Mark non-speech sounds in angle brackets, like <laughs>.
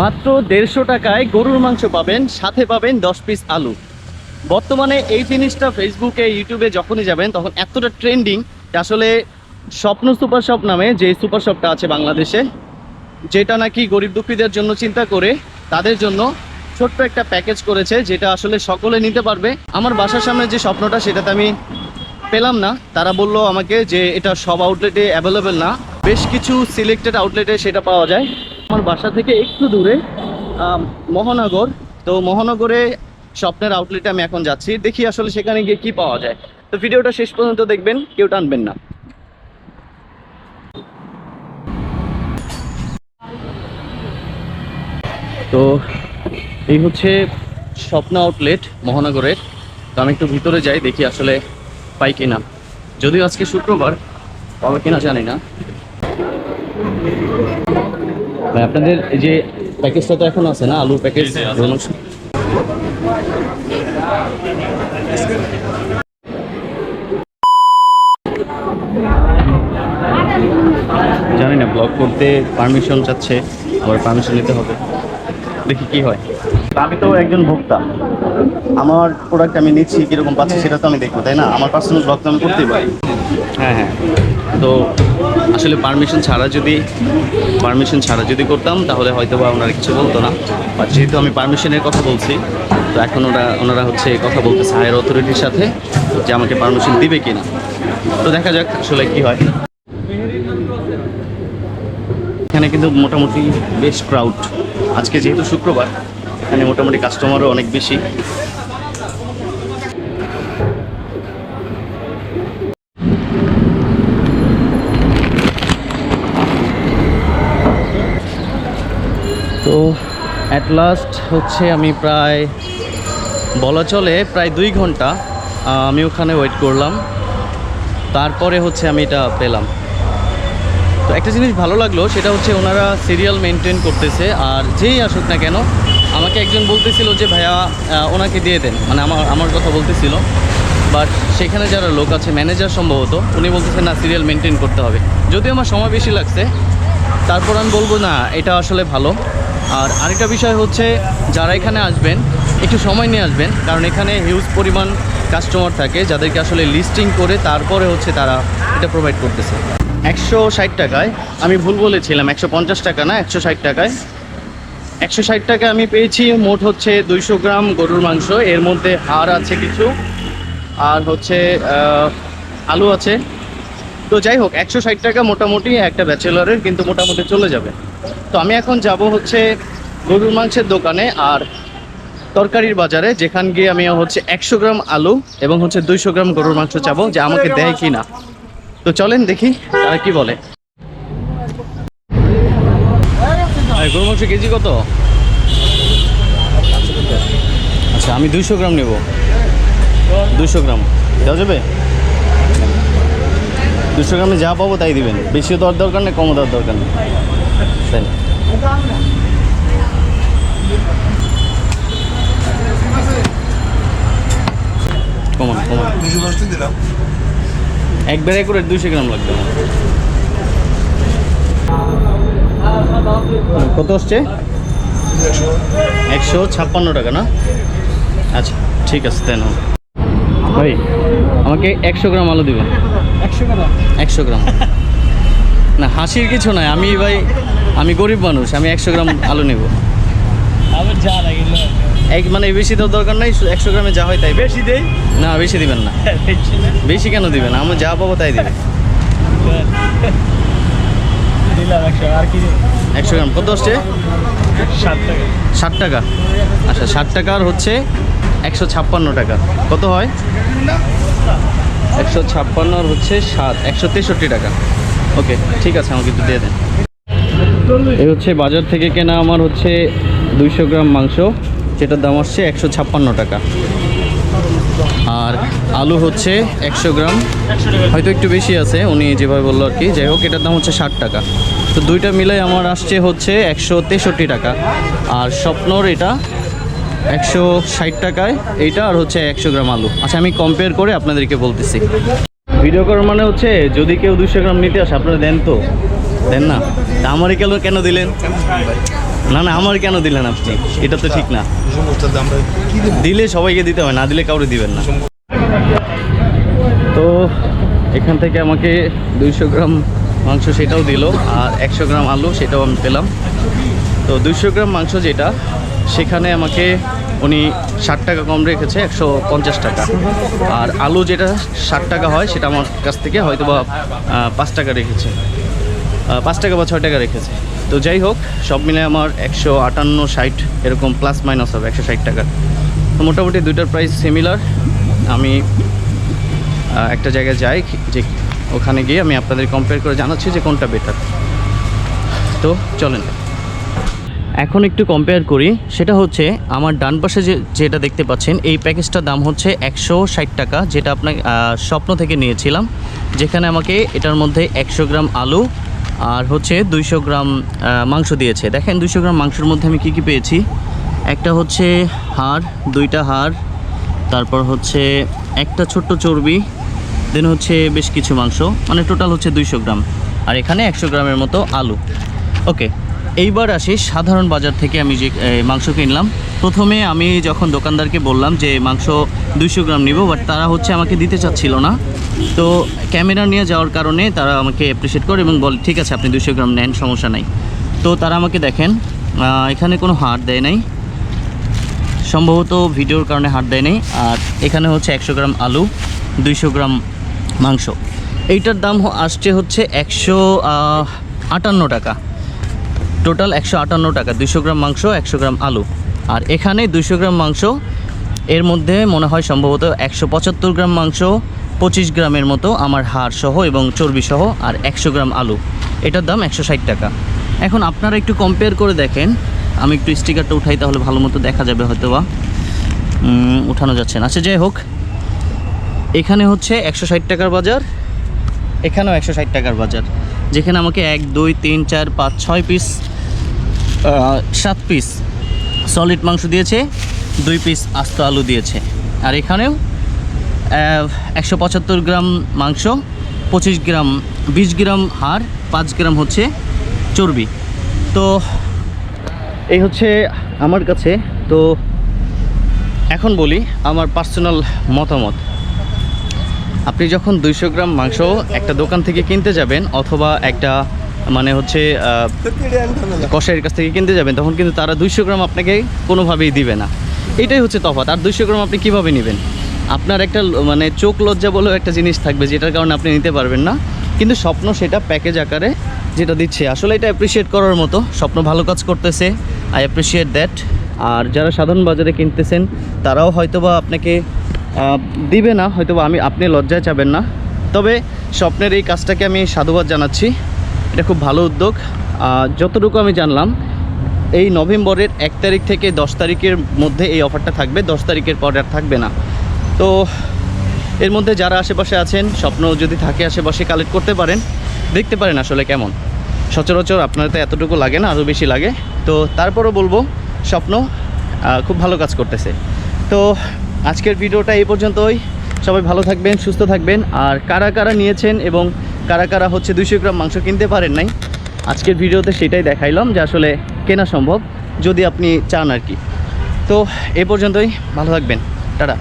মাত্র দেড়শো টাকায় গরুর মাংস পাবেন, সাথে পাবেন দশ পিস আলু। বর্তমানে এই জিনিসটা ফেসবুকে ইউটিউবে যখনই যাবেন, তখন এতটা ট্রেন্ডিং আসলে স্বপ্ন সুপার শপ নামে যে সুপার শপটা আছে বাংলাদেশে, যেটা নাকি গরিব দুঃখীদের জন্য চিন্তা করে, তাদের জন্য ছোট্ট একটা প্যাকেজ করেছে, যেটা আসলে সকলে নিতে পারবে। আমার বাসার সামনে যে স্বপ্নটা, সেটাতে আমি পেলাম না। তারা বলল আমাকে যে এটা সব আউটলেটে অ্যাভেলেবেল না। বেশ কিছু সিলেক্টেড আউটলেটে সেটা পাওয়া যায়। আমার বাসা থেকে একটু দূরে মহানগর। তো মহানগরে স্বপ্নের আউটলেটে আমি এখন যাচ্ছি। দেখি আসলে সেখানে গিয়ে কি পাওয়া যায়। তো ভিডিওটা শেষ পর্যন্ত দেখবেন, কেউ টানবেন না। তো এই হচ্ছে স্বপ্ন আউটলেট মহানগরের। তো আমি একটু ভিতরে যাই, দেখি আসলে পাই কিনা। যদিও আজকে শুক্রবার পাবে কিনা জানি না। ভাই আপনাদের এই যে প্যাকেজটা তো এখন আছে না আলুর প্যাকেজ। জানি না ব্লগ করতে পারমিশন চাচ্ছে আবার পারমিশন নিতে হবে। দেখি কি হয়। আমি তো একজন ভোক্তা। আমার প্রোডাক্ট আমি নিচ্ছি কীরকম পাচ্ছি সেটা তো আমি দেখব তাই না? আমার পার্সোনাল ব্লগ তো আমি করতেই পারি। হ্যাঁ হ্যাঁ। তো আসলে পারমিশন ছাড়া যদি পারমিশন ছাড়া যদি করতাম তাহলে হয়তো বা ওনারা কিছু বলতো না। বাট যেহেতু আমি পারমিশনের কথা বলছি তো এখন ওরা ওনারা হচ্ছে কথা বলতেছে হায়ার অথরিটির সাথে যে আমাকে পারমিশন দিবে কিনা। তো দেখা যাক আসলে কি হয়। এখানে কিন্তু মোটামুটি বেশ ক্রাউড আজকে যেহেতু শুক্রবার এখানে মোটামুটি কাস্টমারও অনেক বেশি। তো অ্যাট লাস্ট হচ্ছে আমি প্রায় বলা চলে প্রায় দুই ঘণ্টা আমি ওখানে ওয়েট করলাম। তারপরে হচ্ছে আমি এটা পেলাম। তো একটা জিনিস ভালো লাগল, সেটা হচ্ছে ওনারা সিরিয়াল মেনটেন করতেছে, আর যেই আসুক না কেন আমাকে একজন বলতেছিল যে, ভাইয়া ওনাকে দিয়ে দেন। মানে আমার আমার কথা বলতেছিল। বাট সেখানে যারা লোক আছে ম্যানেজার সম্ভবত, উনি বলতেছেন না সিরিয়াল মেনটেন করতে হবে। যদিও আমার সময় বেশি লাগছে, তারপর আমি বলব, না, এটা আসলে ভালো। আর আরেকটা বিষয় হচ্ছে, যারা এখানে আসবেন, একটু সময় নিয়ে আসবেন, কারণ এখানে হিউজ পরিমাণ কাস্টমার থাকে, যাদেরকে আসলে লিস্টিং করে তারপরে হচ্ছে তারা এটা প্রোভাইড করতেছে। একশো ষাট টাকায়, আমি ভুল বলেছিলাম, একশো পঞ্চাশ টাকা না, একশো ষাট টাকায় একশো ষাট টাকা আমি পেয়েছি, মোট হচ্ছে দুইশো গ্রাম গরুর মাংস। এর মধ্যে হাড় আছে কিছু, আর হচ্ছে আলু আছে। তো যাই হোক, একশো ষাট টাকা মোটামুটি একটা ব্যাচেলরের, কিন্তু মোটামুটি চলে যাবে। তো আমি এখন যাব হচ্ছে গরুর মাংসের দোকানে আর তরকারির বাজারে, যেখান গিয়ে আমি হচ্ছে একশো গ্রাম আলু এবং হচ্ছে দুইশো গ্রাম গরুর মাংস চাবো, যে আমাকে দেয় কি না তো চলেন দেখি তারা কি বলে। গরুর মাংস কেজি কত? আচ্ছা আমি দুইশো গ্রাম নেব। দুশো গ্রাম। দেওয়া যাবে? দুশো গ্রামে যা পাবো তাই দিবেন। বেশিও দেওয়ার দরকার নেই কমও দেওয়ার দরকার নেই। তাই না? কমান একবারে করে দুশো গ্রাম লাগবে। কত আসছে? একশো ছাপ্পান্ন টাকা না? আচ্ছা ঠিক আছে তাই নাও। ভাই আমাকে একশো গ্রাম আলু দিবেন। একশো টাকা একশো গ্রাম। না হাসির কিছু নাই। আমি ভাই আমি গরিব মানুষ আমি একশো গ্রাম আলু নেব। যা এক মানে বেশি তো দরকার নাই একশো গ্রামে যা হয় তাই বেশি দেই? না বেশি দিবেন না। <laughs> বেশি না? বেশি কেন দিবেন? আমি যা পাবো তাই দিবেন <laughs> দিলাম একশো আর কি একশো গ্রাম। কত আসছে? ষাট টাকা। আচ্ছা ষাট টাকার হচ্ছে একশো ছাপ্পান্ন টাকা। কত হয়? একশো ছাপ্পান্নর হচ্ছে সাত একশো তেষট্টি টাকা। ওকে ঠিক আছে আমাকে একটু দিয়ে দেন। এই হচ্ছে বাজার থেকে কেনা আমার হচ্ছে দুইশো গ্রাম মাংস যেটার দাম আসছে একশো ছাপ্পান্ন টাকা। আর আলু হচ্ছে একশো গ্রাম। হয়তো একটু বেশি আছে উনি যেভাবে বলল আর কি। যাই হোক এটার দাম হচ্ছে ষাট টাকা। তো দুইটা মিলে আমার আসছে হচ্ছে একশো তেষট্টি টাকা। আর স্বপ্নর এটা একশো ষাট টাকায়, এইটা আর হচ্ছে একশো গ্রাম আলু। আচ্ছা আমি কম্পেয়ার করে আপনাদেরকে বলতেছি। ভিডিও করার মানে হচ্ছে যদি কেউ দুশো গ্রাম নিতে আসে, আপনারা দেন তো? দেন না? আমারই কেন কেন দিলেন? না না, আমার কেন দিলেন আপনি? এটা তো ঠিক না। দিলে সবাইকে দিতে হয় না দিলে কাউরে দিবেন না। তো এখান থেকে আমাকে দুইশো গ্রাম মাংস সেটাও দিল, আর একশো গ্রাম আলু সেটাও আমি পেলাম। তো দুইশো গ্রাম মাংস যেটা, সেখানে আমাকে উনি ষাট টাকা কম রেখেছে, একশো পঞ্চাশ টাকা। আর আলু যেটা ষাট টাকা হয়, সেটা আমার কাছ থেকে হয়তো বা পাঁচ টাকা রেখেছে। পাঁচ টাকা বা ছয় টাকা রেখেছে। তো যাই হোক, সব মিলে আমার একশো আটান্ন ষাট এরকম প্লাস মাইনাস হবে, একশো ষাট টাকা তো মোটামুটি দুইটার প্রাইস সিমিলার আমি একটা জায়গায় যাই, যে ওখানে গিয়ে আমি আপনাদের কম্পেয়ার করে জানাচ্ছি যে কোনটা বেটার তো চলেন। এখন একটু কম্পেয়ার করি, সেটা হচ্ছে আমার ডান পাশে যে, যেটা দেখতে পাচ্ছেন, এই প্যাকেজটার দাম হচ্ছে একশো ষাট টাকা, যেটা আপনার স্বপ্ন থেকে নিয়েছিলাম, যেখানে আমাকে এটার মধ্যে একশো গ্রাম আলু আর হচ্ছে দুইশো গ্রাম মাংস দিয়েছে। দেখেন দুইশো গ্রাম মাংসের মধ্যে আমি কী কী পেয়েছি? একটা হচ্ছে হাড়, দুইটা হাড়, তারপর হচ্ছে একটা ছোট্ট চর্বি দেন হচ্ছে বেশ কিছু মাংস মানে টোটাল হচ্ছে দুইশো গ্রাম। আর এখানে একশো গ্রামের মতো আলু। ওকে এইবার আসি সাধারণ বাজার থেকে আমি যে মাংস কিনলাম। প্রথমে আমি যখন দোকানদারকে বললাম যে, মাংস দুইশো গ্রাম নিব বাট তারা হচ্ছে আমাকে দিতে চাচ্ছিল না। তো ক্যামেরা নিয়ে যাওয়ার কারণে তারা আমাকে অ্যাপ্রিসিয়েট করে এবং বলে, ঠিক আছে, আপনি দুইশো গ্রাম নেন, সমস্যা নাই। তো তারা আমাকে দেখেন এখানে কোনো হাড় দেয় নাই। সম্ভবত ভিডিওর কারণে হাট দেয় নেই। আর এখানে হচ্ছে একশো গ্রাম আলু, দুইশো গ্রাম মাংস। এইটার দাম আসছে হচ্ছে একশো আটান্ন টাকা। টোটাল একশো আটান্ন টাকা, দুইশো গ্রাম মাংস, একশো গ্রাম আলু। আর এখানে দুইশো গ্রাম মাংস, এর মধ্যে মনে হয় সম্ভবত একশো পঁচাত্তর গ্রাম মাংস, পঁচিশ গ্রামের মতো আমার হাড় সহ এবং চর্বি সহ, আর একশো গ্রাম আলু। এটার দাম একশো ষাট টাকা। এখন আপনারা একটু কম্পেয়ার করে দেখেন। আমি একটু স্টিকারটা উঠাই তাহলে ভালো মতো দেখা যাবে হয়তো বা উঠানো যাচ্ছে না। আচ্ছা যাই হোক। এখানে হচ্ছে একশো ষাট টাকার বাজার, এখানেও একশো ষাট টাকার বাজার, যেখানে আমাকে এক, দুই, তিন, চার, পাঁচ, ছয় পিস সাত পিস সলিড মাংস দিয়েছে, দুই পিস আস্ত আলু দিয়েছে। আর এখানেও একশো পঁচাত্তর গ্রাম মাংস, পঁচিশ গ্রাম, বিশ গ্রাম হাড়, পাঁচ গ্রাম হচ্ছে চর্বি। তো এই হচ্ছে আমার কাছে। তো এখন বলি আমার পার্সোনাল মতামত। আপনি যখন দুইশো গ্রাম মাংস একটা দোকান থেকে কিনতে যাবেন অথবা একটা মানে হচ্ছে আহ, কসাইয়ের কাছ থেকে কিনতে যাবেন তখন কিন্তু তারা দুইশো গ্রাম আপনাকে কোনোভাবেই দিবে না। এটাই হচ্ছে তফাৎ। আর দুইশো গ্রাম আপনি কীভাবে নেবেন? আপনার একটা মানে চোখ লজ্জা বলেও একটা জিনিস থাকবে যেটার কারণে আপনি নিতে পারবেন না। কিন্তু স্বপ্ন সেটা প্যাকেজ আকারে যেটা দিচ্ছে। আসলে এটা অ্যাপ্রিসিয়েট করার মতো। স্বপ্ন ভালো কাজ করতেছে। আই অ্যাপ্রিসিয়েট দ্যাট আর যারা সাধারণ বাজারে কিনতেছেন তারাও হয়তোবা আপনাকে দিবে না, হয়তোবা আমি আপনি লজ্জায় চাবেন না। তবে স্বপ্নের এই কাজটাকে আমি সাধুবাদ জানাচ্ছি। এটা খুব ভালো উদ্যোগ। যতটুকু আমি জানলাম, এই নভেম্বরের এক তারিখ থেকে দশ তারিখের মধ্যে এই অফারটা থাকবে। দশ তারিখের পর আর থাকবে না। তো এর মধ্যে যারা আশেপাশে আছেন, স্বপ্ন যদি থাকে আশেপাশে কালেক্ট করতে পারেন, দেখতে পারেন আসলে কেমন। সচরাচর আপনার তো এতটুকু লাগে না আরও বেশি লাগে। তো তারপরও বলব, স্বপ্ন খুব ভালো কাজ করতেছে। তো আজকের ভিডিওটা এই পর্যন্তই। সবাই ভালো থাকবেন, সুস্থ থাকবেন। আর কারা কারা নিয়েছেন এবং কারা কারা হচ্ছে দুইশো গ্রাম মাংস কিনতে পারেন নাই, আজকের ভিডিওতে সেটাই দেখাইলাম যে আসলে কেনা সম্ভব, যদি আপনি চান আর কি। তো এ পর্যন্তই, ভালো থাকবেন। টাটা।